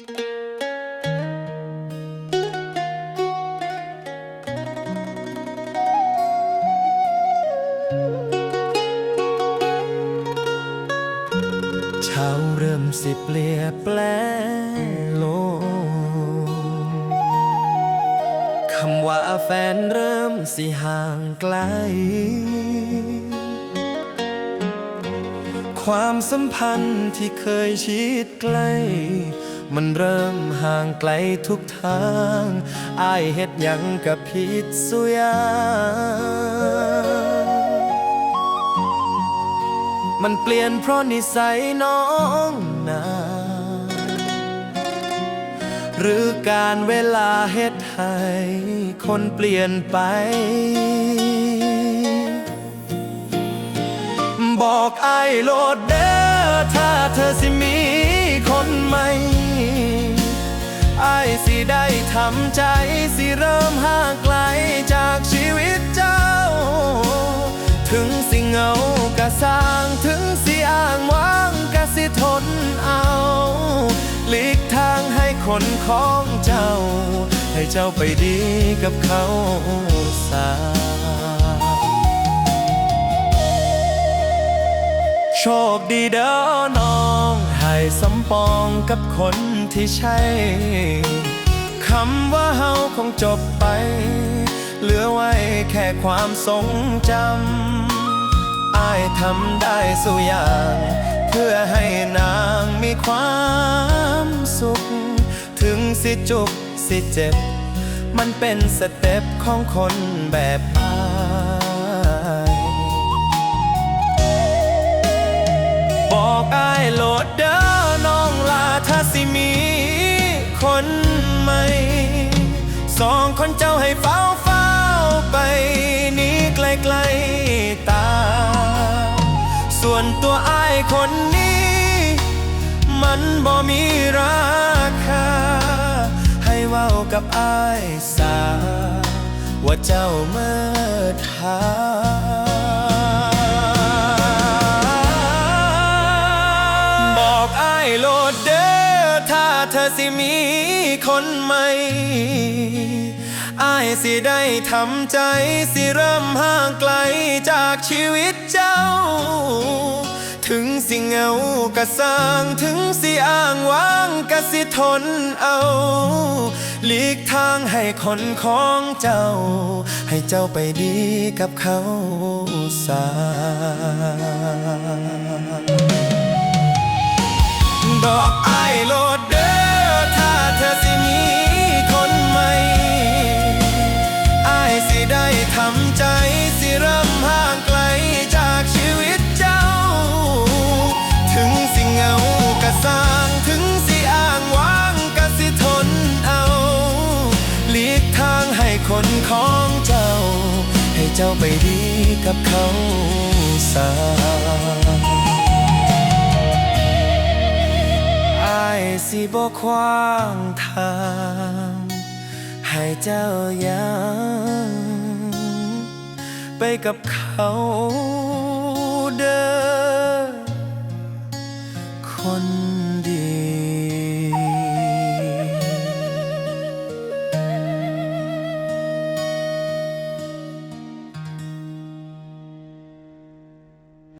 เช้าเริ่มสิเปลี่ยแปลโลกคำว่าแฟนเริ่มสิห่างไกล ความสัมพันธ์ที่เคยชิดใกล้ มันเริ่มห่างไกลทุกทาง อายเฮ็ดหยังกับผิดสุยางมันเปลี่ยนเพราะนิสัยน้องนา หรือการเวลาเฮ็ดให้คนเปลี่ยนไปบอกไอ้ายโลดเด้อถ้าเธอสิมี สิได้ทำใจสิเริ่มห่างไกลจากชีวิตเจ้า ถึงสิเงากะสร้างถึงสิอ้างว้างกะสิทนเอาหลีกทางให้คนของเจ้า ให้เจ้าไปดีกับเขาสาโชคดีเด้อน้อง ให้สมปองกับคนที่ใช่ คำว่าเฮาคงจบไป เหลือไว้แค่ความทรงจำอายทำได้สุอย่าง เพื่อให้นางมีความสุข ถึงสิจุกสิเจ็บ มันเป็นสเต็ปของคนแบบอายบอกอายโหลด มันบ่มีราคา ให้เว้ากับอายสา ว่าเจ้าเมื่อทาบอกไอ้ายโลดเด้อถ้าเธอสิมีคนใหม่ไอ้ายสิได้ทำใจ สิเริ่มห่างไกลจากชีวิตเจ้า ถึงสิเงากะสร้างถึงสิอ้างว้างกะสิทนเอาหลีกทางให้คนของเจ้า ให้เจ้าไปดีกับเขาสา คนของเจ้า ให้เจ้าไปดีกับเขาสาอายสิบ่ขวางทาง ให้เจ้ายังไปกับเขาเด้อคน